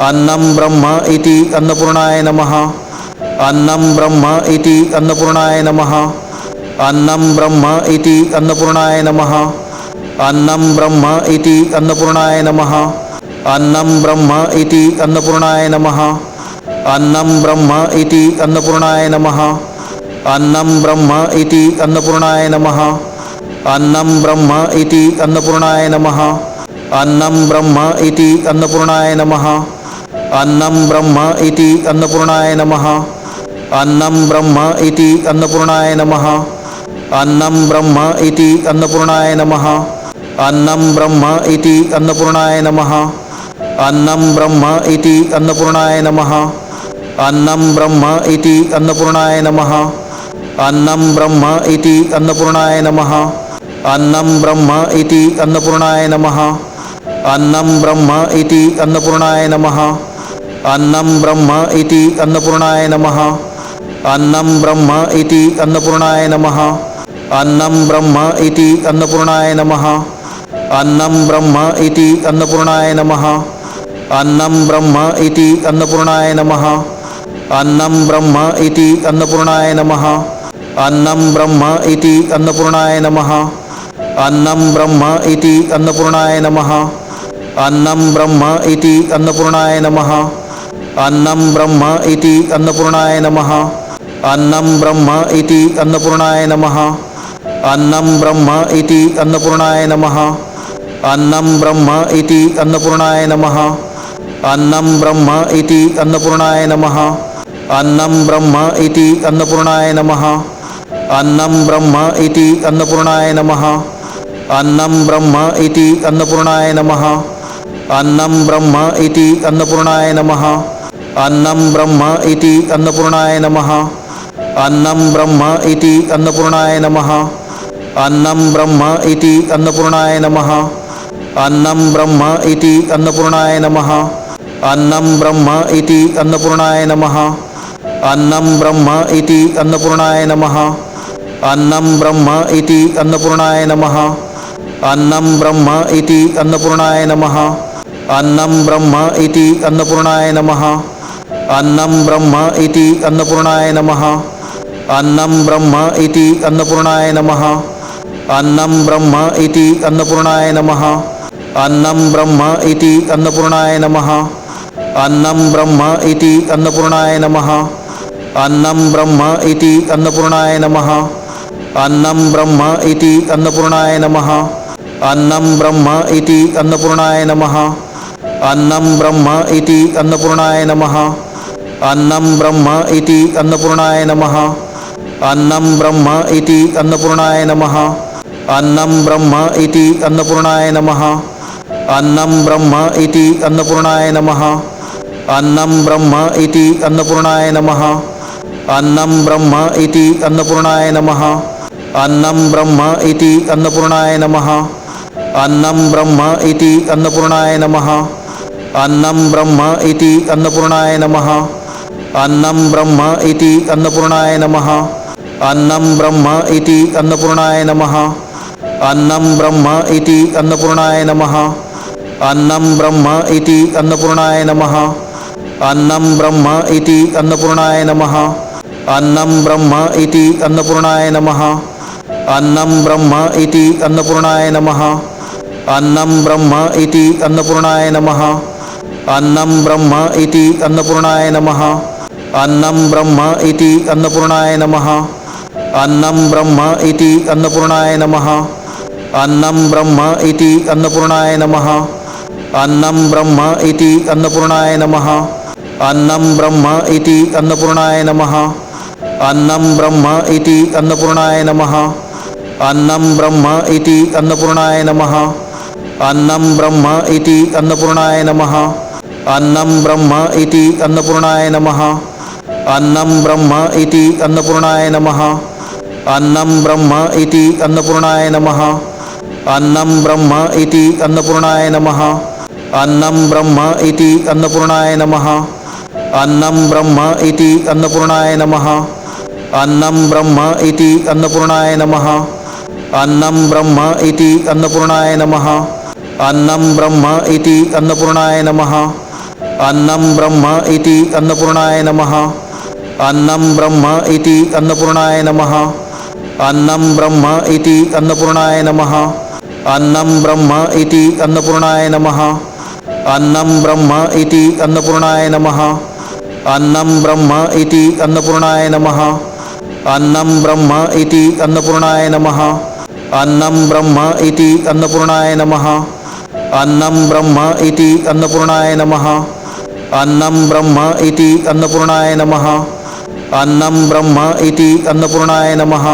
अन्नं ब्रह्म इति अन्नपूर्णाय नमः। अन्नं ब्रह्म इति अन्नपूर्णाय नमः। अन्नं ब्रह्म इति अन्नपूर्णाय नमः। अन्नं ब्रह्म इति अन्नपूर्णाय नमः। अन्नं ब्रह्म इति अन्नपूर्णाय नमः। अन्नं ब्रह्म इति अन्नपूर्णाय नमः। अन्नं ब्रह्म इति अन्नपूर्णाय नमः। अन्नं ब्रह्म इति अन्नपूर्णाय नमः। अन्नं ब्रह्म इति अन्नपूर्णाय नमः। अन्नं ब्रह्म इति अन्नपूर्णाय नमः। अन्नं ब्रह्म इति अन्नपूर्णाय नमः। अन्नं ब्रह्म इति अन्नपूर्णाय नमः। अन्नं ब्रह्म इति अन्नपूर्णाय नमः। अन्नं ब्रह्म इति अन्नपूर्णाय नमः। अन्नं ब्रह्म इति अन्नपूर्णाय नमः। अन्नं ब्रह्म इति अन्नपूर्णाय नमः। अन्नं ब्रह्म इति अन्नपूर्णाय नमः। अन्नं ब्रह्म इति अन्नपूर्णाय नमः। अन्नं ब्रह्म इति अन्नपूर्णाय नमः अन्नं ब्रह्म इति अन्नपूर्णाय नमः अन्नं ब्रह्म इति अन्नपूर्णाय नमः अन्नं ब्रह्म इति अन्नपूर्णाय नमः अन्नं ब्रह्म इति अन्नपूर्णाय नमः अन्नं ब्रह्म इति अन्नपूर्णाय नमः अन्नं ब्रह्म इति अन्नपूर्णाय नमः अन्नं ब्रह्म इति अन्नपूर्णाय नमः अन्नं ब्रह्म इति अन्नपूर्णाय नमः अन्नं ब्रह्म इति अन्नपूर्णाय नमः अन्नं ब्रह्म इति अन्नपूर्णाय नमः अन्नं ब्रह्म इति अन्नपूर्णाय नमः अन्नं ब्रह्म इति अन्नपूर्णाय नमः अन्नं ब्रह्म इति अन्नपूर्णाय नमः अन्नं ब्रह्म इति अन्नपूर्णाय नमः अन्नं ब्रह्म इति अन्नपूर्णाय नमः अन्नं ब्रह्म इति अन्नपूर्णाय नमः अन्नं ब्रह्म इति अन्नपूर्णाय नमः अन्नं ब्रह्म इति अन्नपूर्णाय नमः। अन्नं ब्रह्म इति अन्नपूर्णाय नमः। अन्नं ब्रह्म इति अन्नपूर्णाय नमः। अन्नं ब्रह्म इति अन्नपूर्णाय नमः। अन्नं ब्रह्म इति अन्नपूर्णाय नमः। अन्नं ब्रह्म इति अन्नपूर्णाय नमः। अन्नं ब्रह्म इति अन्नपूर्णाय नमः। अन्नं ब्रह्म इति अन्नपूर्णाय नमः। अन्नं ब्रह्म इति अन्नपूर्णाय नमः। अन्नं ब्रह्म इति अन्नपूर्णाय नमः। अन्नं ब्रह्म इति अन्नपूर्णाय नमः। अन्नं ब्रह्म इति अन्नपूर्णाय नमः। अन्नं ब्रह्म इति अन्नपूर्णाय नमः। अन्नं ब्रह्म इति अन्नपूर्णाय नमः। अन्नं ब्रह्म इति अन्नपूर्णाय नमः। अन्नं ब्रह्म इति अन्नपूर्णाय नमः। अन्नं ब्रह्म इति अन्नपूर्णाय नमः। अन्नं ब्रह्म इति अन्नपूर्णाय नमः। अन्नं ब्रह्म इति अन्नपूर्णाय नमः। अन्नं ब्रह्म इति अन्नपूर्णाय नमः। अन्नं ब्रह्म इति अन्नपूर्णाय नमः। अन्नं ब्रह्म इति अन्नपूर्णाय नमः। अन्नं ब्रह्म इति अन्नपूर्णाय नमः। अन्नं ब्रह्म इति अन्नपूर्णाय नमः। अन्नं ब्रह्म इति अन्नपूर्णाय नमः। अन्नं ब्रह्म इति अन्नपूर्णाय नमः। अन्नं ब्रह्म इति अन्नपूर्णाय नमः। अन्नं ब्रह्म इति अन्नपूर्णाय नमः अन्नं ब्रह्म इति अन्नपूर्णाय नमः अन्नं ब्रह्म इति अन्नपूर्णाय नमः अन्नं ब्रह्म इति अन्नपूर्णाय नमः अन्नं ब्रह्म इति अन्नपूर्णाय नमः अन्नं ब्रह्म इति अन्नपूर्णाय नमः अन्नं ब्रह्म इति अन्नपूर्णाय नमः अन्नं ब्रह्म इति अन्नपूर्णाय नमः अन्नं ब्रह्म इति अन्नपूर्णाय नमः अन्नं ब्रह्म इति अन्नपूर्णाय नमः। अन्नं ब्रह्म इति अन्नपूर्णाय नमः। अन्नं ब्रह्म इति अन्नपूर्णाय नमः। अन्नं ब्रह्म इति अन्नपूर्णाय नमः। अन्नं ब्रह्म इति अन्नपूर्णाय नमः। अन्नं ब्रह्म इति अन्नपूर्णाय नमः। अन्नं ब्रह्म इति अन्नपूर्णाय नमः। अन्नं ब्रह्म इति अन्नपूर्णाय नमः। अन्नं ब्रह्म इति अन्नपूर्णाय नमः। अन्नं ब्रह्म इति अन्नपूर्णाय नमः अन्नं ब्रह्म इति अन्नपूर्णाय नमः अन्नं ब्रह्म इति अन्नपूर्णाय नमः अन्नं ब्रह्म इति अन्नपूर्णाय नमः अन्नं ब्रह्म इति अन्नपूर्णाय नमः अन्नं ब्रह्म इति अन्नपूर्णाय नमः अन्नं ब्रह्म इति अन्नपूर्णाय नमः अन्नं ब्रह्म इति अन्नपूर्णाय नमः अन्नं ब्रह्म इति अन्नपूर्णाय नमः अन्नं ब्रह्म इति अन्नपूर्णाय नमः। अन्नं ब्रह्म इति अन्नपूर्णाय नमः। अन्नं ब्रह्म इति अन्नपूर्णाय नमः। अन्नं ब्रह्म इति अन्नपूर्णाय नमः। अन्नं ब्रह्म इति अन्नपूर्णाय नमः। अन्नं ब्रह्म इति अन्नपूर्णाय नमः। अन्नं ब्रह्म इति अन्नपूर्णाय नमः। अन्नं ब्रह्म इति अन्नपूर्णाय नमः। अन्नं ब्रह्म इति अन्नपूर्णाय नमः। अन्नं ब्रह्म इति अन्नपूर्णाय नमः